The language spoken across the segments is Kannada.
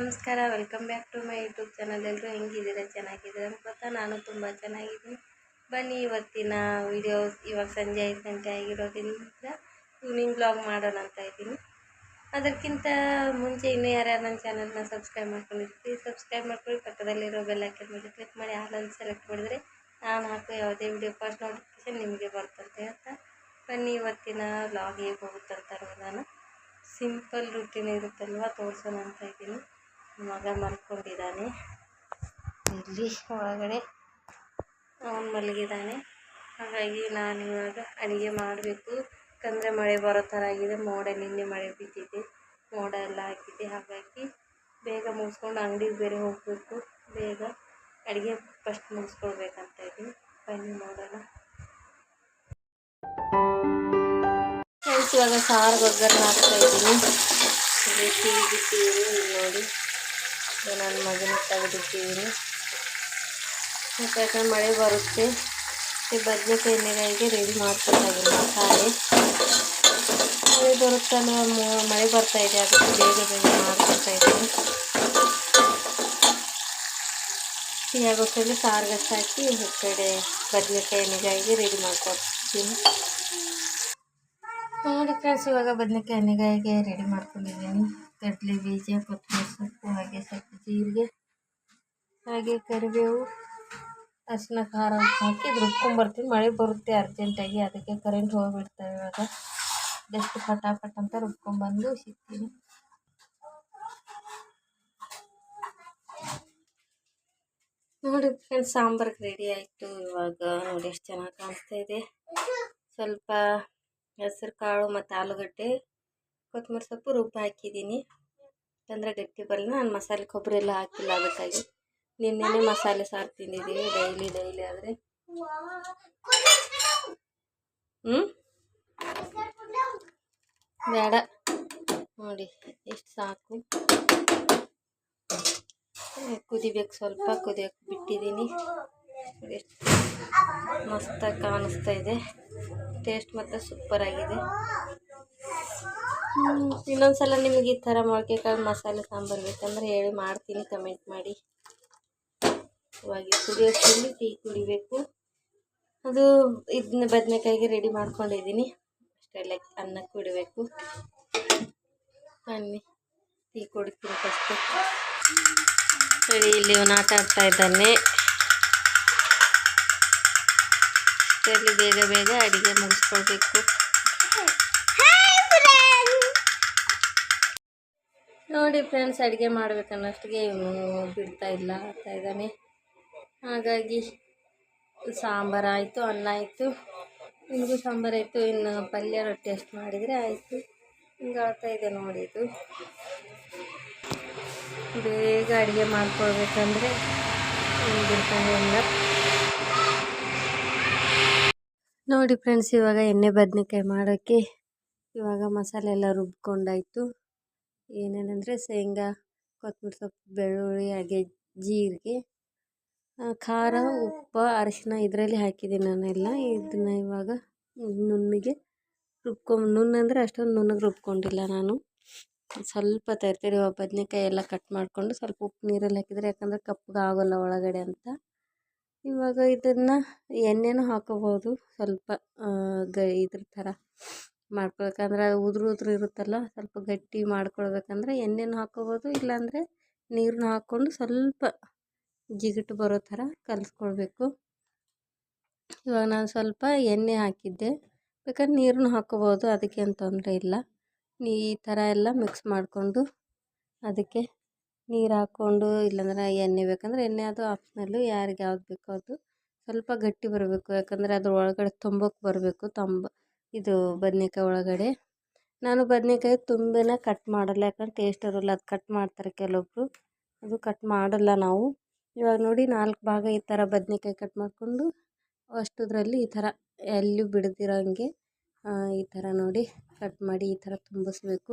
ನಮಸ್ಕಾರ welcome back to my YouTube channel ಎಲ್ಲರೂ ಹೆಂಗಿದ್ದೀರಾ? ಚೆನ್ನಾಗಿದ್ದೀರಾ? ಅಂತ ಗೊತ್ತಾ, ನಾನು ತುಂಬ ಚೆನ್ನಾಗಿದ್ದೀನಿ. ಬನ್ನಿ, ಇವತ್ತಿನ ವಿಡಿಯೋಸ್ ಇವಾಗ ಸಂಜೆ ಐದು ಗಂಟೆ ಆಗಿರೋದ್ರಿಂದ ಈವ್ನಿಂಗ್ ಬ್ಲಾಗ್ ಮಾಡೋಣ ಅಂತ ಇದ್ದೀನಿ. ಅದಕ್ಕಿಂತ ಮುಂಚೆ ಇನ್ನೂ ಯಾರ್ಯಾರು ನನ್ನ ಚಾನಲ್ನ ಸಬ್ಸ್ಕ್ರೈಬ್ ಮಾಡ್ಕೊಂಡಿರ್ತೀವಿ ಸಬ್ಸ್ಕ್ರೈಬ್ ಮಾಡ್ಕೊಳ್ಳಿ. ಪಕ್ಕದಲ್ಲಿರೋ ಬೆಲ್ ಐಕನ್ ಮೇಲೆ ಕ್ಲಿಕ್ ಮಾಡಿ ಹಾಲನ್ನು ಸೆಲೆಕ್ಟ್ ಮಾಡಿದರೆ ನಾನು ಹಾಕೋ ಯಾವುದೇ ವಿಡಿಯೋ ಫಸ್ಟ್ ನೋಟಿಫಿಕೇಶನ್ ನಿಮಗೆ ಬರ್ತಂತೆ ಅಂತ. ಬನ್ನಿ, ಇವತ್ತಿನ ಬ್ಲಾಗ್ ಹೇಗೆ ಹೋಗುತ್ತಂತ ನಾನು ಸಿಂಪಲ್ ರುಟೀನ್ ಇರುತ್ತಲ್ವ, ತೋರಿಸೋಣ ಅಂತ ಇದ್ದೀನಿ. ಮಗ ಮಲ್ಕೊಂಡಿದ್ದಾನೆ. ಇಲ್ಲಿ ಒಳಗಡೆ ಅವನು ಮಲಗಿದ್ದಾನೆ. ಹಾಗಾಗಿ ನಾನು ಇವಾಗ ಅಡುಗೆ ಮಾಡಬೇಕು. ಯಾಕಂದರೆ ಮಳೆ ಬರೋ ಥರ ಆಗಿದೆ. ಮೋಡ ನಿನ್ನೆ ಮಳೆ ಬಿದ್ದಿದೆ. ಮೋಡ ಎಲ್ಲ ಆಗಿದೆ. ಹಾಗಾಗಿ ಬೇಗ ಮುಗಿಸ್ಕೊಂಡು ಅಂಗಡಿಗೆ ಬೇರೆ ಹೋಗಬೇಕು. ಬೇಗ ಅಡುಗೆ ಫಸ್ಟ್ ಮುಗಿಸ್ಕೊಳ್ಬೇಕಂತ ಇದ್ದೀನಿ. ಬನ್ನಿ ನೋಡೋಣ. ಇವಾಗ ಸಾರು ಒಗ್ಗರಣೆ ಹಾಕ್ತಾ ಇದ್ದೀನಿ. ನೋಡಿ. ಇದು ನನ್ನ ಮಗನಿಗೆ ತೆಗೆದಿಟ್ಟಿದ್ದೀನಿ ಯಾಕಂದ್ರೆ ಮಳೆ ಬರುತ್ತೆ ಈ ಬದನೆಕಾಯಿ ಎಣ್ಣೆಗಾಯಿಗೆ ರೆಡಿ ಮಾಡ್ಕೊತಾಗಿಲ್ಲ ಮಸಾಲೆ ಮಳೆ ಬರುತ್ತಲ್ಲ ಮ- ಮಳೆ ಬರ್ತಾ ಇದೆ ಅದಕ್ಕೆ ಬೇಗ ಬೇಗ ಮಾಡ್ಕೊತಾ ಇದ್ದೀನಿ ಟೀ ಆಗೋಷ್ಟರಲ್ಲಿ ಸಾರ್ಗಸ್ ಹಾಕಿ ಈ ಕಡೆ ಬದನೆಕಾಯಿ ಎಣ್ಣೆಗಾಯಿಗೆ ರೆಡಿ ಮಾಡ್ಕೊಡ್ತೀನಿ ನೋಡಿ ಫ್ರೆಂಡ್ಸ್ ಇವಾಗ ಬದನೆಕಾಯಿ ಎಣ್ಣೆಗಾಯಿಗೆ ರೆಡಿ ಮಾಡ್ಕೊಂಡಿದ್ದೀನಿ ಕಡಲೆ ಬೀಜ ಕೊತ್ತಂಬರಿ ಸೊಪ್ಪು ಹಾಗೆ ಸ್ವಲ್ಪ ಜೀರಿಗೆ ಹಾಗೆ ಕರಿಬೇವು ಅರಿಶಿನ ಖಾರ ಹಾಕಿ ರುಬ್ಕೊಂಬರ್ತೀನಿ ಮಳೆ ಬರುತ್ತೆ ಅರ್ಜೆಂಟಾಗಿ, ಅದಕ್ಕೆ ಕರೆಂಟ್ ಹೋಗಿಬಿಡ್ತವೆ ಇವಾಗ. ಜಸ್ಟ್ ಪಟಾಪಟ್ ಅಂತ ರುಬ್ಕೊಂಬಂದು ಸಿಗ್ತೀನಿ ನೋಡಿ ಫ್ರೆಂಡ್ಸ್ ಸಾಂಬಾರ್ಗೆ ರೆಡಿ ಆಯಿತು ಇವಾಗ. ನೋಡಿ ಎಷ್ಟು ಚೆನ್ನಾಗಿ ಕಾಣಿಸ್ತಾ ಇದೆ. ಸ್ವಲ್ಪ ಹೆಸರು ಕಾಳು ಮತ್ತು ಆಲೂಗಡ್ಡೆ ಕೊತ್ತಂಬರಿ ಸೊಪ್ಪು ರುಬ್ಬಿ ಹಾಕಿದ್ದೀನಿ. ಯಾಕಂದರೆ ಗಟ್ಟಿ ಬರಲ್ಲ ನಾನು ಮಸಾಲೆ ಕೊಬ್ಬರಿ ಎಲ್ಲ ಹಾಕಿಲ್ಲ ಅದಕ್ಕಾಗಿ. ನಿನ್ನೆನೇ ಮಸಾಲೆ ಸಾರು ತಿಂದಿದ್ದೀವಿ ಡೈಲಿ ಡೈಲಿ ಆದರೆ. ಹ್ಞೂ ಬೇಡ. ನೋಡಿ, ಎಷ್ಟು ಸಾಕು. ಕುದಿಬೇಕು ಸ್ವಲ್ಪ, ಕುದಿಯೋಕೆ ಬಿಟ್ಟಿದ್ದೀನಿ. ಎಷ್ಟು ಮಸ್ತಾಗಿ ಕಾಣಿಸ್ತಾ ಇದೆ. ಟೇಸ್ಟ್ ಮತ್ತು ಸೂಪರ್ ಆಗಿದೆ. ಇನ್ನೊಂದ್ಸಲ ನಿಮಗೆ ಈ ಥರ ಮೊಳಕೆ ಕಾಳು ಮಸಾಲೆ ಸಾಂಬಾರು ಬೇಕಂದ್ರೆ ಹೇಳಿ ಮಾಡ್ತೀನಿ ಕಮೆಂಟ್ ಮಾಡಿ. ಇವಾಗ ಕುದಿಯೋಷ್ಟರಲ್ಲಿ ಟೀ ಕುಡಿಬೇಕು. ಅದು ಇದನ್ನ ಬದನೆಕಾಯಿಗೆ ರೆಡಿ ಮಾಡ್ಕೊಂಡಿದ್ದೀನಿ. ಅಷ್ಟೆಲ್ಲ ಅನ್ನ ಕುಡಿಬೇಕು ಬನ್ನಿ ಟೀ ಕುಡಿತೀನಿ ಫಸ್ಟು ಸರಿ, ಇಲ್ಲಿ ಇವನು ಆಟ ಆಡ್ತಾ ಇದ್ದಾನೆ. ಬೇಗ ಬೇಗ ಅಡುಗೆ ಮುಗಿಸ್ಕೊಳ್ಬೇಕು. ನೋಡಿ ಫ್ರೆಂಡ್ಸ್, ಅಡುಗೆ ಮಾಡ್ಬೇಕನ್ನೋಷ್ಟಿಗೆ ಇವನು ಬಿಡ್ತಾ ಇಲ್ಲ ಆಗ್ತಾ ಇದ್ದಾನೆ. ಹಾಗಾಗಿ ಸಾಂಬಾರು ಆಯಿತು, ಅನ್ನ ಆಯಿತು. ನಿಮಗೂ ಸಾಂಬಾರು ಆಯಿತು, ಇನ್ನು ಪಲ್ಯ ರೊಟ್ಟಿ ಅಷ್ಟು ಮಾಡಿದರೆ ಆಯಿತು. ಹಿಂಗೆ ಇದೆ ನೋಡಿ ಇದು. ಬೇಗ ಅಡುಗೆ ಮಾಡ್ಕೊಳ್ಬೇಕಂದ್ರೆ ಬಿಡ್ತಾನೆ ಇಲ್ಲ ನೋಡಿ ಫ್ರೆಂಡ್ಸ್, ಇವಾಗ ಎಣ್ಣೆ ಬದನೆಕಾಯಿ ಮಾಡೋಕ್ಕೆ ಇವಾಗ ಮಸಾಲೆ ಎಲ್ಲ ರುಬ್ಕೊಂಡಾಯ್ತು. ಏನೇನಂದರೆ ಶೇಂಗಾ ಕೊತ್ತಂಬ್ರಿ ಸೊಪ್ಪು, ಬೆಳ್ಳುಳ್ಳಿ, ಹಾಗೆ ಜೀರಿಗೆ ಖಾರ, ಉಪ್ಪು, ಅರಿಶಿನ ಇದರಲ್ಲಿ ಹಾಕಿದ್ದೀನಿ ನಾನೆಲ್ಲ. ಇದನ್ನ ಇವಾಗ ನುಣ್ಣಗೆ ರುಬ್ಕೊಂಡು ನುಣ್ಣಂದರೆ ಅಷ್ಟೊಂದು ನುಣ್ಣಗೆ ರುಬ್ಕೊಂಡಿಲ್ಲ ನಾನು. ಸ್ವಲ್ಪ ತರ್ತೀರಿ ಬದನೇಕಾಯಿ ಎಲ್ಲ ಕಟ್ ಮಾಡಿಕೊಂಡು ಸ್ವಲ್ಪ ಉಪ್ಪು ನೀರಲ್ಲಿ ಹಾಕಿದರೆ, ಯಾಕಂದರೆ ಕಪ್ಪಗೆ ಆಗೋಲ್ಲ ಒಳಗಡೆ ಅಂತ. ಇವಾಗ ಇದನ್ನು ಎಣ್ಣೆನೂ ಹಾಕೋಬೋದು ಸ್ವಲ್ಪ ಗ, ಇದ್ರ ಥರ. ಮಾಡ್ಕೊಳ್ಬೇಕಂದ್ರೆ ಉದುರು ಉದುರು ಇರುತ್ತಲ್ಲ, ಸ್ವಲ್ಪ ಗಟ್ಟಿ ಮಾಡ್ಕೊಳ್ಬೇಕಂದ್ರೆ ಎಣ್ಣೆನೂ ಹಾಕ್ಕೊಬೋದು ಇಲ್ಲಾಂದರೆ ನೀರನ್ನ ಹಾಕ್ಕೊಂಡು ಸ್ವಲ್ಪ ಜಿಗುಟು ಬರೋ ಥರ ಕಲಸ್ಕೊಳ್ಬೇಕು. ಇವಾಗ ನಾನು ಸ್ವಲ್ಪ ಎಣ್ಣೆ ಹಾಕಿದ್ದೆ, ಬೇಕಾದ್ರೆ ನೀರನ್ನು ಹಾಕ್ಕೋಬೋದು ಅದಕ್ಕೇನು ತೊಂದರೆ ಇಲ್ಲ. ಈ ಥರ ಎಲ್ಲ ಮಿಕ್ಸ್ ಮಾಡಿಕೊಂಡು ಅದಕ್ಕೆ ನೀರು ಹಾಕ್ಕೊಂಡು, ಇಲ್ಲಾಂದ್ರೆ ಎಣ್ಣೆ ಬೇಕಂದ್ರೆ ಎಣ್ಣೆ ಅದು ಆಪ್ಷನಲ್ಲು ಯಾರಿಗೆ ಯಾವ್ದು ಬೇಕೋ ಅದು ಸ್ವಲ್ಪ ಗಟ್ಟಿ ಬರಬೇಕು, ಯಾಕಂದರೆ ಅದ್ರ ಒಳಗಡೆ ತುಂಬಕ್ಕೆ ಬರಬೇಕು, ತಂಬ ಇದು ಬದನೇಕಾಯಿ ಒಳಗಡೆ. ನಾನು ಬದನೇಕಾಯಿ ತುಂಬಾ ಕಟ್ ಮಾಡಲ್ಲ, ಯಾಕಂದ್ರೆ ಟೇಸ್ಟ್ ಇರೋಲ್ಲ. ಅದು ಕಟ್ ಮಾಡ್ತಾರೆ ಕೆಲವೊಬ್ಬರು ಅದು ಕಟ್ ಮಾಡಲ್ಲ ನಾವು. ಇವಾಗ ನೋಡಿ ನಾಲ್ಕು ಭಾಗ ಈ ಥರ ಬದನೇಕಾಯಿ ಕಟ್ ಮಾಡಿಕೊಂಡು, ಅಷ್ಟುದ್ರಲ್ಲಿ ಈ ಥರ ಎಲ್ಲೂ ಬಿಡದಿರೋ ಹಂಗೆ ಈ ಥರ ನೋಡಿ ಕಟ್ ಮಾಡಿ ಈ ಥರ ತುಂಬಿಸ್ಬೇಕು.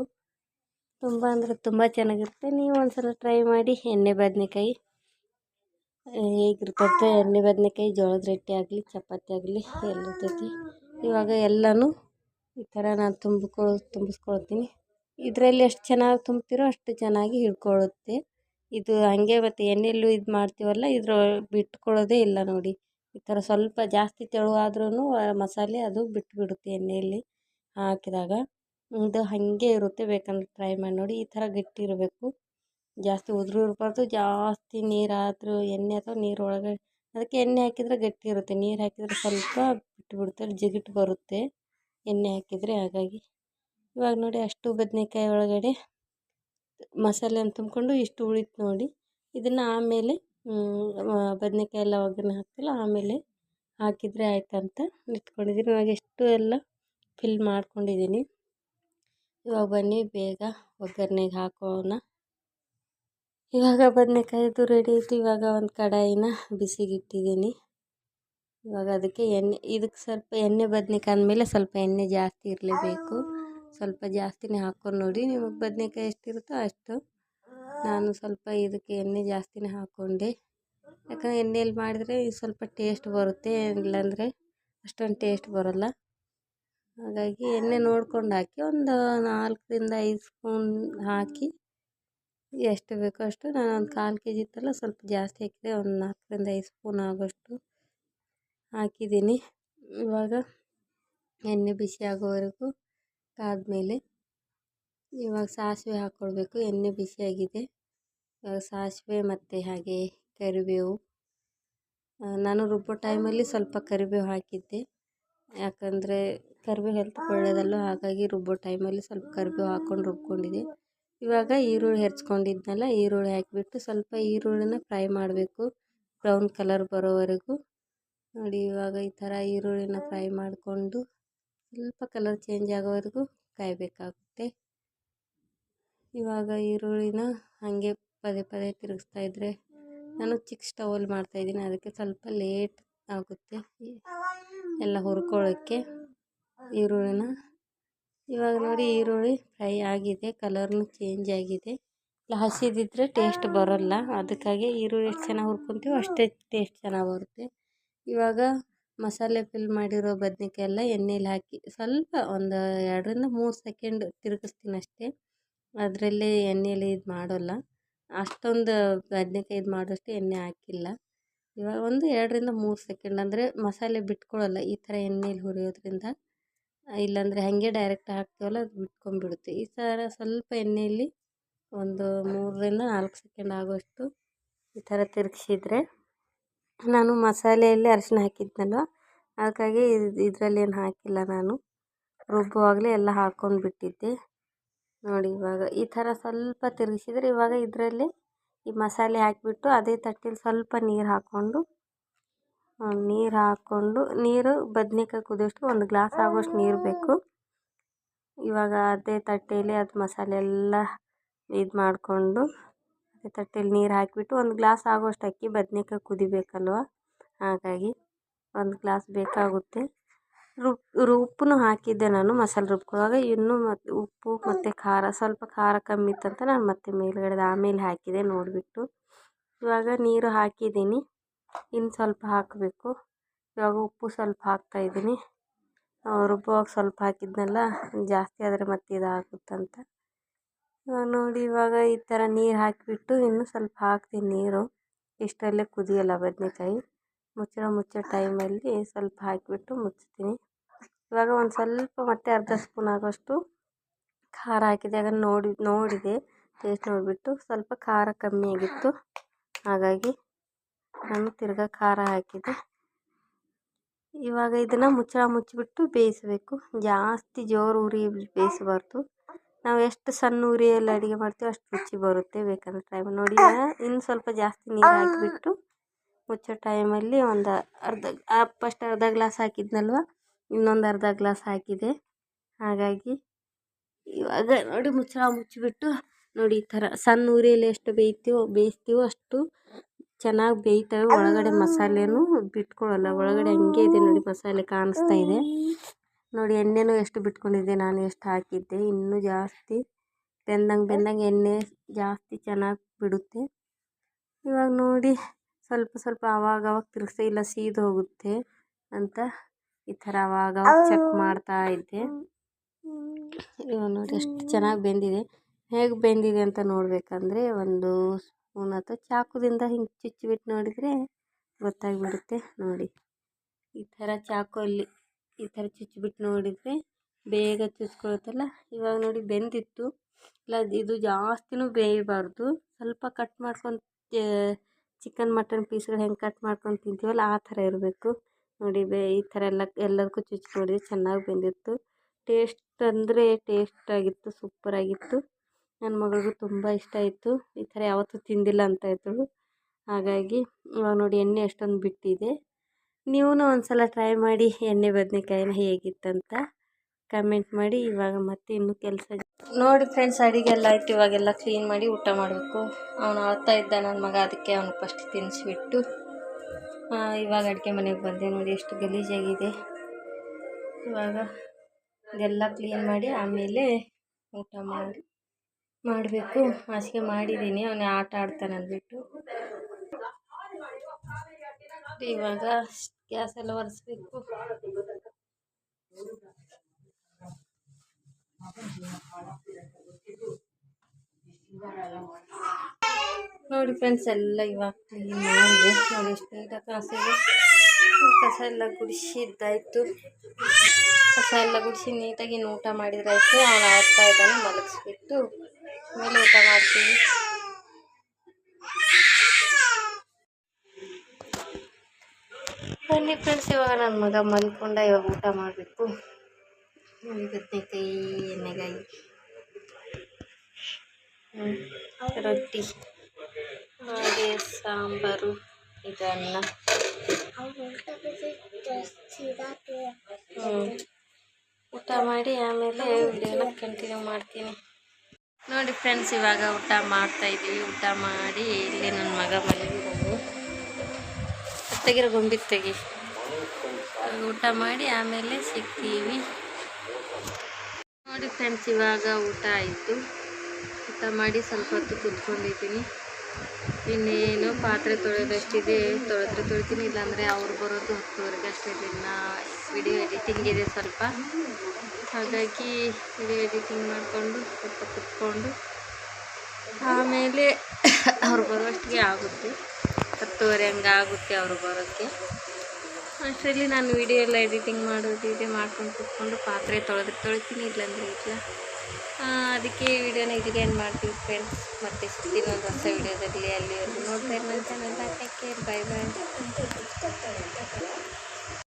ತುಂಬ ಅಂದರೆ ತುಂಬ ಚೆನ್ನಾಗಿರುತ್ತೆ. ನೀವು ಒಂದ್ಸಲ ಟ್ರೈ ಮಾಡಿ. ಎಣ್ಣೆ ಬದನೇಕಾಯಿ. ಹೇಗಿರ್ತೈತೆ ಎಣ್ಣೆ ಬದನೇಕಾಯಿ, ಜೋಳದ ರೊಟ್ಟಿ ಆಗಲಿ, ಚಪಾತಿ ಆಗಲಿ ಎಲ್ಲ ಜೊತೆ. ಇವಾಗ ಎಲ್ಲನೂ ಈ ಥರ ನಾನು ತುಂಬಿಕೊ, ತುಂಬಿಸ್ಕೊಳ್ತೀನಿ. ಇದರಲ್ಲಿ ಎಷ್ಟು ಚೆನ್ನಾಗಿ ತುಂಬ್ತೀರೋ ಅಷ್ಟು ಚೆನ್ನಾಗಿ ಹಿಡ್ಕೊಳ್ಳುತ್ತೆ. ಇದು ಹಾಗೆ ಮತ್ತು ಎಣ್ಣೆಲ್ಲೂ ಇದು ಮಾಡ್ತೀವಲ್ಲ, ಇದ್ರ ಬಿಟ್ಕೊಳ್ಳೋದೇ ಇಲ್ಲ ನೋಡಿ. ಈ ಥರ ಸ್ವಲ್ಪ ಜಾಸ್ತಿ ತೆಳುವಾದ್ರೂ ಮಸಾಲೆ ಅದು ಬಿಟ್ಟುಬಿಡುತ್ತೆ ಎಣ್ಣೆಯಲ್ಲಿ ಹಾಕಿದಾಗ. ಇದು ಹಾಗೆ ಇರುತ್ತೆ, ಬೇಕಂದ್ರೆ ಟ್ರೈ ಮಾಡಿ ನೋಡಿ. ಈ ಥರ ಗಟ್ಟಿ ಇರಬೇಕು ಜಾಸ್ತಿ ಉದುರು ಇರಬಾರ್ದು ಜಾಸ್ತಿ ನೀರಾದರೂ ಎಣ್ಣೆ ಅಥವಾ ನೀರು ಒಳಗಡೆ ಅದಕ್ಕೆ ಎಣ್ಣೆ ಹಾಕಿದರೆ ಗಟ್ಟಿ ಇರುತ್ತೆ. ನೀರು ಹಾಕಿದರೆ ಸ್ವಲ್ಪ ಬಿಟ್ಬಿಡುತ್ತೆ ಜಿಗುಟು ಬರುತ್ತೆ ಎಣ್ಣೆ ಹಾಕಿದರೆ. ಹಾಗಾಗಿ ಇವಾಗ ನೋಡಿ ಅಷ್ಟು ಬದನೇಕಾಯಿ ಒಳಗಡೆ ಮಸಾಲೆನ ತುಂಬಿಕೊಂಡು ಇಷ್ಟು ಉಳಿತು ನೋಡಿ. ಇದನ್ನು ಆಮೇಲೆ ಬದನೇಕಾಯಿ ಎಲ್ಲ ಒಗ್ಗರಣೆ ಹಾಕ್ತಿಲ್ಲ ಆಮೇಲೆ ಹಾಕಿದರೆ ಆಯ್ತಂತ ಇಟ್ಕೊಂಡಿದ್ದೀನಿ ಇವಾಗ ಎಷ್ಟು ಎಲ್ಲ ಫಿಲ್ ಮಾಡ್ಕೊಂಡಿದ್ದೀನಿ ಇವಾಗ ಬನ್ನಿ, ಬೇಗ ಒಗ್ಗರಣೆಗೆ ಹಾಕೋಣ. ಇವಾಗ ಬದನೆಕಾಯಿದು ರೆಡಿ ಆಯಿತು. ಇವಾಗ ಒಂದು ಕಡಾಯಿನ ಬಿಸಿಗಿಟ್ಟಿದ್ದೀನಿ. ಇವಾಗ ಅದಕ್ಕೆ ಎಣ್ಣೆ ಇದಕ್ಕೆ ಸ್ವಲ್ಪ ಎಣ್ಣೆ ಬದನೆಕಾಯಿ ಅಂದಮೇಲೆ ಸ್ವಲ್ಪ ಎಣ್ಣೆ ಜಾಸ್ತಿ ಇರಲೇಬೇಕು. ಸ್ವಲ್ಪ ಜಾಸ್ತಿನೇ ಹಾಕ್ಕೊಂಡು ನೋಡಿ ನಿಮಗೆ ಬದನೆಕಾಯಿ ಎಷ್ಟಿರುತ್ತೋ ಅಷ್ಟು. ನಾನು ಸ್ವಲ್ಪ ಇದಕ್ಕೆ ಎಣ್ಣೆ ಜಾಸ್ತಿನೇ ಹಾಕ್ಕೊಂಡೆ ಯಾಕಂದರೆ ಎಣ್ಣೆಯಲ್ಲಿ ಮಾಡಿದರೆ ಸ್ವಲ್ಪ ಟೇಸ್ಟ್ ಬರುತ್ತೆ. ಇಲ್ಲಾಂದರೆ ಅಷ್ಟೊಂದು ಟೇಸ್ಟ್ ಬರೋಲ್ಲ. ಹಾಗಾಗಿ ಎಣ್ಣೆ ನೋಡ್ಕೊಂಡು ಹಾಕಿ ಒಂದು ನಾಲ್ಕರಿಂದ ಐದು ಸ್ಪೂನ್ ಹಾಕಿ ಎಷ್ಟು ಬೇಕೋ ಅಷ್ಟು ನಾನು ಒಂದು ಕಾಲು ಕೆ ಜಿ ಇತ್ತಲ್ಲ ಸ್ವಲ್ಪ ಜಾಸ್ತಿ ಹಾಕಿದೆ, ಒಂದು ನಾಲ್ಕರಿಂದ ಐದು ಸ್ಪೂನ್ ಆಗೋಷ್ಟು ಹಾಕಿದ್ದೀನಿ. ಇವಾಗ ಎಣ್ಣೆ ಬಿಸಿ ಆಗೋವರೆಗೂ ಕಾದ್ಮೇಲೆ ಇವಾಗ ಸಾಸಿವೆ ಹಾಕ್ಕೊಳ್ಬೇಕು ಎಣ್ಣೆ ಬಿಸಿಯಾಗಿದೆ ಇವಾಗ ಸಾಸಿವೆ ಮತ್ತು ಹಾಗೆ ಕರಿಬೇವು. ನಾನು ರುಬ್ಬೋ ಟೈಮಲ್ಲಿ ಸ್ವಲ್ಪ ಕರಿಬೇವು ಹಾಕಿದ್ದೆ. ಯಾಕಂದರೆ ಕರಿಬೇವು ಹೆಲ್ತ್ಗೆ ಒಳ್ಳೆಯದಲ್ಲ ಹಾಗಾಗಿ ರುಬ್ಬೋ ಟೈಮಲ್ಲಿ ಸ್ವಲ್ಪ ಕರಿಬೇವು ಹಾಕ್ಕೊಂಡು ರುಬ್ಕೊಂಡಿದ್ದೆ. ಇವಾಗ ಈರುಳ್ಳಿ ಹೆಚ್ಕೊಂಡಿದ್ನಲ್ಲ ಈರುಳ್ಳಿ ಹಾಕಿಬಿಟ್ಟು ಸ್ವಲ್ಪ ಈರುಳ್ಳಿನ ಫ್ರೈ ಮಾಡಬೇಕು, ಬ್ರೌನ್ ಕಲರ್ ಬರೋವರೆಗೂ. ನೋಡಿ ಇವಾಗ ಈ ಥರ ಈರುಳ್ಳಿನ ಫ್ರೈ ಮಾಡಿಕೊಂಡು ಸ್ವಲ್ಪ ಕಲರ್ ಚೇಂಜ್ ಆಗೋವರೆಗೂ ಕಾಯಬೇಕಾಗುತ್ತೆ. ಇವಾಗ ಈರುಳ್ಳಿನ ಹಾಗೆ ಪದೇ ಪದೇ ತಿರುಗಿಸ್ತಾ ಇದ್ದರೆ ನಾನು ಚಿಕ್ಕ ಸ್ಟವಲ್ಲಿ ಮಾಡ್ತಾಯಿದ್ದೀನಿ ಅದಕ್ಕೆ ಸ್ವಲ್ಪ ಲೇಟ್ ಆಗುತ್ತೆ ಎಲ್ಲ ಹುರ್ಕೊಳ್ಳೋಕ್ಕೆ. ಈರುಳ್ಳಿನ ಇವಾಗ ನೋಡಿ ಈರುಳ್ಳಿ ಫ್ರೈ ಆಗಿದೆ, ಕಲರ್ನು ಚೇಂಜ್ ಆಗಿದೆ. ಇಲ್ಲ ಹಸಿದಿದ್ದರೆ ಟೇಸ್ಟ್ ಬರೋಲ್ಲ. ಅದಕ್ಕಾಗಿ ಈರುಳ್ಳಿ ಎಷ್ಟು ಚೆನ್ನಾಗಿ ಹುರ್ಕೊತೀವೋ ಅಷ್ಟೇ ಟೇಸ್ಟ್ ಚೆನ್ನಾಗಿ ಬರುತ್ತೆ. ಇವಾಗ ಮಸಾಲೆ ಫಿಲ್ ಮಾಡಿರೋ ಬದನೆಕಾಯಿ ಎಲ್ಲ ಎಣ್ಣೆಲಿ ಹಾಕಿ ಸ್ವಲ್ಪ ಒಂದು ಎರಡರಿಂದ ಮೂರು ಸೆಕೆಂಡ್ ತಿರುಗಿಸ್ತೀನಿ ಅಷ್ಟೇ. ಅದರಲ್ಲೇ ಎಣ್ಣೆಲಿ ಇದು ಮಾಡೋಲ್ಲ. ಅಷ್ಟೊಂದು ಬದನೆಕಾಯಿ ಇದು ಮಾಡೋಷ್ಟು ಎಣ್ಣೆ ಹಾಕಿಲ್ಲ. ಇವಾಗ ಒಂದು ಎರಡರಿಂದ ಮೂರು ಸೆಕೆಂಡ್ ಅಂದರೆ ಮಸಾಲೆ ಬಿಟ್ಕೊಳ್ಳಲ್ಲ ಈ ಥರ ಎಣ್ಣೆಲಿ ಹುರಿಯೋದ್ರಿಂದ. ಇಲ್ಲಾಂದರೆ ಹಾಗೆ ಡೈರೆಕ್ಟ್ ಹಾಕ್ತೀವಲ್ಲ ಅದು ಬಿಟ್ಕೊಂಡ್ಬಿಡುತ್ತೆ ಈ ಥರ ಸ್ವಲ್ಪ ಎಣ್ಣೆಯಲ್ಲಿ ಒಂದು ಮೂರರಿಂದ ನಾಲ್ಕು ಸೆಕೆಂಡ್ ಆಗೋಷ್ಟು ಈ ಥರ ತಿರುಗಿಸಿದ್ರೆ ನಾನು ಮಸಾಲೆಯಲ್ಲಿ ಅರಿಶಿನ ಹಾಕಿದ್ನಲ್ವ? ಅದಕ್ಕಾಗಿ ಇದರಲ್ಲಿ ಏನು ಹಾಕಿಲ್ಲ ನಾನು. ರುಬ್ಬುವಾಗಲೇ ಎಲ್ಲ ಹಾಕ್ಕೊಂಡು ಬಿಟ್ಟಿದ್ದೆ ನೋಡಿ ಇವಾಗ ಈ ಥರ ಸ್ವಲ್ಪ ತಿರುಗಿಸಿದ್ರೆ ಇವಾಗ ಇದರಲ್ಲಿ ಈ ಮಸಾಲೆ ಹಾಕಿಬಿಟ್ಟು ಅದೇ ತಟ್ಟೆಲಿ ಸ್ವಲ್ಪ ನೀರು ಹಾಕ್ಕೊಂಡು ನೀರು ಹಾಕ್ಕೊಂಡು ನೀರು ಬದ್ನೆಕಾಯಿ ಕುದಿಯೋಷ್ಟು ಒಂದು ಗ್ಲಾಸ್ ಆಗೋಷ್ಟು ನೀರು ಬೇಕು. ಇವಾಗ ಅದೇ ತಟ್ಟೆಯಲ್ಲಿ ಅದು ಮಸಾಲೆ ಎಲ್ಲ ಇದು ಮಾಡಿಕೊಂಡು ಅದೇ ತಟ್ಟೇಲಿ ನೀರು ಹಾಕಿಬಿಟ್ಟು ಒಂದು ಗ್ಲಾಸ್ ಆಗೋಷ್ಟು ಅಕ್ಕಿ ಬದ್ನೆಕಾಯಿ ಕುದಿಬೇಕಲ್ವ? ಹಾಗಾಗಿ ಒಂದು ಗ್ಲಾಸ್ ಬೇಕಾಗುತ್ತೆ. ರುಬ್ ಉಪ್ಪನ್ನು ಹಾಕಿದ್ದೆ ನಾನು ಮಸಾಲೆ ರುಬ್ಕೊಳ್ಳುವಾಗ. ಇನ್ನೂ ಮತ್ತು ಉಪ್ಪು ಮತ್ತು ಖಾರ, ಸ್ವಲ್ಪ ಖಾರ ಕಮ್ಮಿ ಇತ್ತಂತ ನಾನು ಮತ್ತೆ ಮೇಲುಗಡೆದು ಆಮೇಲೆ ಹಾಕಿದೆ ನೋಡಿಬಿಟ್ಟು. ಇವಾಗ ನೀರು ಹಾಕಿದ್ದೀನಿ. ಇನ್ನು ಸ್ವಲ್ಪ ಹಾಕಬೇಕು. ಇವಾಗ ಉಪ್ಪು ಸ್ವಲ್ಪ ಹಾಕ್ತಾಯಿದ್ದೀನಿ ರುಬ್ಬುವಾಗ ಸ್ವಲ್ಪ ಹಾಕಿದ್ನಲ್ಲ, ಜಾಸ್ತಿ ಆದರೆ ಮತ್ತೆ ಇದಾಗುತ್ತಂತ. ಇವಾಗ ನೋಡಿ, ಇವಾಗ ಈ ಥರ ನೀರು ಹಾಕಿಬಿಟ್ಟು ಇನ್ನೂ ಸ್ವಲ್ಪ ಹಾಕ್ತೀನಿ ನೀರು. ಇಷ್ಟರಲ್ಲೇ ಕುದಿಯಲ್ಲ ಬದನೇಕಾಯಿ. ಮುಚ್ಚಳ ಮುಚ್ಚೋ ಟೈಮಲ್ಲಿ ಸ್ವಲ್ಪ ಹಾಕಿಬಿಟ್ಟು ಮುಚ್ತೀನಿ ಇವಾಗ ಒಂದು ಸ್ವಲ್ಪ ಮತ್ತೆ ಅರ್ಧ ಸ್ಪೂನ್ ಆಗೋಷ್ಟು ಖಾರ ಹಾಕಿದೆ. ಆಗ ನೋಡಿ, ನೋಡಿದೆ. ಟೇಸ್ಟ್ ನೋಡಿಬಿಟ್ಟು ಸ್ವಲ್ಪ ಖಾರ ಕಮ್ಮಿ ಆಗಿತ್ತು. ಹಾಗಾಗಿ ನಾನು ತಿರ್ಗಾ ಖಾರ ಹಾಕಿದೆ. ಇವಾಗ ಇದನ್ನು ಮುಚ್ಚಳ ಮುಚ್ಚಿಬಿಟ್ಟು ಬೇಯಿಸಬೇಕು. ಜಾಸ್ತಿ ಜೋರು ಉರಿ ಬೇಯಿಸಬಾರ್ದು. ನಾವು ಎಷ್ಟು ಸಣ್ಣ ಉರಿಯಲ್ಲಿ ಅಡುಗೆ ಮಾಡ್ತೀವಿ ಅಷ್ಟು ರುಚಿ ಬರುತ್ತೆ ಬೇಕಂದ್ರೆ ಟೈಮ್ ನೋಡಿ ಇನ್ನು ಸ್ವಲ್ಪ ಜಾಸ್ತಿ ನೀರು ಹಾಕಿಬಿಟ್ಟು ಮುಚ್ಚೋ ಟೈಮಲ್ಲಿ ಒಂದು ಅರ್ಧ ಫಸ್ಟ್ ಅರ್ಧ ಗ್ಲಾಸ್ ಹಾಕಿದ್ನಲ್ವ? ಇನ್ನೊಂದು ಅರ್ಧ ಗ್ಲಾಸ್ ಹಾಕಿದೆ. ಹಾಗಾಗಿ ಇವಾಗ ನೋಡಿ ಮುಚ್ಚಳ ಮುಚ್ಚಿಬಿಟ್ಟು ನೋಡಿ ಈ ಥರ ಸಣ್ಣ ಉರಿಯಲ್ಲಿ ಎಷ್ಟು ಬೇಯ್ತೀವೋ, ಬೇಯಿಸ್ತೀವೋ ಅಷ್ಟು ಚೆನ್ನಾಗಿ ಬೇಯ್ತವೆ. ಒಳಗಡೆ ಮಸಾಲೆನೂ ಬಿಟ್ಕೊಳ್ಳಲ್ಲ ಒಳಗಡೆ ಹಂಗೆ ಇದೆ ನೋಡಿ ಮಸಾಲೆ ಕಾಣಿಸ್ತಾ ಇದೆ. ನೋಡಿ ಎಣ್ಣೆನೂ ಎಷ್ಟು ಬಿಟ್ಕೊಂಡಿದ್ದೆ ನಾನು ಎಷ್ಟು ಹಾಕಿದ್ದೆ. ಇನ್ನೂ ಜಾಸ್ತಿ ಬೆಂದಂಗೆ ಬೆಂದಂಗೆ ಎಣ್ಣೆ ಜಾಸ್ತಿ ಚೆನ್ನಾಗಿ ಬಿಡುತ್ತೆ. ಇವಾಗ ನೋಡಿ ಸ್ವಲ್ಪ ಸ್ವಲ್ಪ ಆವಾಗ ಆವಾಗ ತಿರುಗಿಸಿ ಇಲ್ಲ ಸೀದು ಹೋಗುತ್ತೆ ಅಂತ ಈ ಥರ ಆವಾಗ ಚೆಕ್ ಮಾಡ್ತಾ ಇದ್ದೆ. ಇವಾಗ ನೋಡಿ ಎಷ್ಟು ಚೆನ್ನಾಗಿ ಬೆಂದಿದೆ. ಹೇಗೆ ಬೆಂದಿದೆ ಅಂತ ನೋಡಬೇಕಂದ್ರೆ ಒಂದು ಸ್ಪೂನ್ ಅಥವಾ ಚಾಕುದಿಂದ ಹಿಂಗೆ ಚುಚ್ಚಿಬಿಟ್ಟು ನೋಡಿದರೆ ಗೊತ್ತಾಗಿಬಿಡುತ್ತೆ ನೋಡಿ. ಈ ಥರ ಚಾಕುವಲ್ಲಿ ಈ ಥರ ಚುಚ್ಬಿಟ್ಟು ನೋಡಿದರೆ ಬೇಗ ಚುಚ್ಕೊಳುತ್ತಲ್ಲ? ಇವಾಗ ನೋಡಿ ಬೆಂದಿತ್ತು. ಇಲ್ಲ, ಇದು ಜಾಸ್ತಿನೂ ಬೇಯಬಾರ್ದು. ಸ್ವಲ್ಪ ಕಟ್ ಮಾಡ್ಕೊಂಡು ಚಿಕನ್, ಮಟನ್ ಪೀಸ್ಗಳು ಹೆಂಗೆ ಕಟ್ ಮಾಡ್ಕೊಂಡು ತಿಂತೀವಲ್ಲ, ಆ ಥರ ಇರಬೇಕು. ನೋಡಿ ಬೇ, ಈ ಥರ ಎಲ್ಲ, ಎಲ್ಲದಕ್ಕೂ ಚುಚ್ಚಿ ನೋಡಿದ್ರೆ ಚೆನ್ನಾಗಿ ಬೆಂದಿತ್ತು. ಟೇಸ್ಟ್ ಅಂದರೆ ಟೇಸ್ಟಾಗಿತ್ತು, ಸೂಪರಾಗಿತ್ತು. ನನ್ನ ಮಗಳಿಗೂ ತುಂಬ ಇಷ್ಟ ಆಯಿತು. ಈ ಥರ ಯಾವತ್ತೂ ತಿಂದಿಲ್ಲ ಅಂತ ಇದ್ದಳು ಹಾಗಾಗಿ ಇವಾಗ ನೋಡಿ ಎಣ್ಣೆ ಅಷ್ಟೊಂದು ಬಿಟ್ಟಿದೆ. ನೀವೂ ಒಂದು ಸಲ ಟ್ರೈ ಮಾಡಿ ಎಣ್ಣೆ ಬದನೇಕಾಯಿನ ಹೇಗಿತ್ತಂತ ಕಮೆಂಟ್ ಮಾಡಿ. ಇವಾಗ ಮತ್ತೆ ಇನ್ನೂ ಕೆಲಸ ನೋಡಿ ಫ್ರೆಂಡ್ಸ್ ಅಡಿಗೆಲ್ಲ ಆಯ್ತು. ಇವಾಗೆಲ್ಲ ಕ್ಲೀನ್ ಮಾಡಿ ಊಟ ಮಾಡಬೇಕು. ಅವನು ಅಳ್ತಾ ಇದ್ದ ನನ್ನ ಮಗ, ಅದಕ್ಕೆ ಅವನು ಫಸ್ಟ್ ತಿನ್ನಿಸ್ಬಿಟ್ಟು ಇವಾಗ ಅಡುಗೆ ಮನೆಗೆ ಬಂದೆ. ನೋಡಿ ಎಷ್ಟು ಗಲೀಜಾಗಿದೆ. ಇವಾಗ ಇದೆಲ್ಲ ಕ್ಲೀನ್ ಮಾಡಿ ಆಮೇಲೆ ಊಟ ಮಾಡಿ. ಮಾಡಬೇಕು. ಹಾಸಿಗೆ ಮಾಡಿದ್ದೀನಿ. ಅವನು ಆಟ ಆಡ್ತಾನೆ ಅಂದ್ಬಿಟ್ಟು. ಇವಾಗ ಗ್ಯಾಸ್ ಎಲ್ಲ ಒರೆಸ್ಬೇಕು. ನೋಡಿ ಫ್ರೆಂಡ್ಸ್ ಎಲ್ಲ ಇವಾಗ ಕ್ಲೀನ್ ಮಾಡಿದೆ ನೋಡಿ ಎಷ್ಟು ನೀಟಾಗಿ ಕಾಣಿಸ್ತಿದೆ. ಕಸ ಎಲ್ಲ ಗುಡಿಸಿದ್ದಾಯ್ತು ಕಸ ಎಲ್ಲ ಗುಡಿಸಿ ನೀಟಾಗಿ ಊಟ ಮಾಡಿದ್ರಾಯ್ತು. ಅವನು ಆಡ್ತಾ ಇದ್ದಾನೆ, ಮಲಗಿಸ್ಬಿಟ್ಟು. ಆಮೇಲೆ ಊಟ ಮಾಡ್ತೀವಿ. ಬನ್ನಿ ಫ್ರೆಂಡ್ಸ್ ಇವಾಗ ನನ್ನ ಮಗ ಮಲ್ಕೊಂಡ ಇವಾಗ ಊಟ ಮಾಡಬೇಕು. ಬದನೆಕಾಯಿ ಎಣ್ಣೆಗಾಯಿ. ರೊಟ್ಟಿ. ಹಾಗೆ ಸಾಂಬಾರು ಇದನ್ನ. ಊಟ ಮಾಡಿ ಆಮೇಲೆ ವಿಡಿಯೋನ ಕಂಟಿನ್ಯೂ ಮಾಡ್ತೀನಿ. ನೋಡಿ ಫ್ರೆಂಡ್ಸ್ ಇವಾಗ ಊಟ ಮಾಡ್ತಾ ಇದ್ದೀವಿ ಊಟ ಮಾಡಿ ಇಲ್ಲಿ ನನ್ನ ಮಗ ಮನೆಗೆ ತೆಗಿರೋ ಗೊಂಬಿಗೆ ತೆಗಿ. ಊಟ ಮಾಡಿ ಆಮೇಲೆ ಸಿಗ್ತೀವಿ. ನೋಡಿ ಫ್ರೆಂಡ್ಸ್ ಇವಾಗ ಊಟ ಆಯಿತು. ಊಟ ಮಾಡಿ ಸ್ವಲ್ಪ ಹೊತ್ತು ಕುತ್ಕೊಂಡಿದ್ದೀನಿ. ಇನ್ನೇನು ಪಾತ್ರೆ ತೊಳೆಯೋದಷ್ಟಿದೆ ತೊಳೆದ್ರೆ ತೊಳಿತೀನಿ, ಇಲ್ಲಾಂದರೆ ಅವ್ರು ಬರೋದು ಹತ್ತುವರೆಗೆ ಅಷ್ಟೇ. ದಿನ ವಿಡಿಯೋ ಎಡಿಟಿಂಗ್ ಇದೆ ಸ್ವಲ್ಪ. ಹಾಗಾಗಿ ವಿಡಿಯೋ ಎಡಿಟಿಂಗ್ ಮಾಡಿಕೊಂಡು ಕುತ್ಕೊಂಡು ಆಮೇಲೆ ಅವ್ರು ಬರೋಷ್ಟಿಗೆ ಆಗುತ್ತೆ. ಹತ್ತುವರೆ ಹಂಗೆ ಆಗುತ್ತೆ ಅವರು ಬರೋಕ್ಕೆ. ಅಷ್ಟರಲ್ಲಿ ನಾನು ವಿಡಿಯೋ ಎಲ್ಲ ಎಡಿಟಿಂಗ್ ಮಾಡೋದು ಇದೆ ಮಾಡ್ಕೊಂಡು ಕುತ್ಕೊಂಡು ಪಾತ್ರೆ ತೊಳೆದ್ರೆ ತೊಳಿತೀನಿ, ಇಲ್ಲಾಂದರೆ ಇಲ್ಲ. ಅದಕ್ಕೆ ವಿಡಿಯೋನ ಇಲ್ಲಿಗೆ ಏನು ಮಾಡ್ತೀವಿ ಫ್ರೆಂಡ್ಸ್ ಮತ್ತೆ ಸಿಗ್ತೀನಿ ಒಂದು ಹೊಸ ವಿಡಿಯೋದಲ್ಲಿ ಅಲ್ಲಿ ನೋಡ್ತಾ ಇರೋ ನನ್ನ ಚಾನಲ್ ಕೇರ್ ಬೈ ಬಾಯ್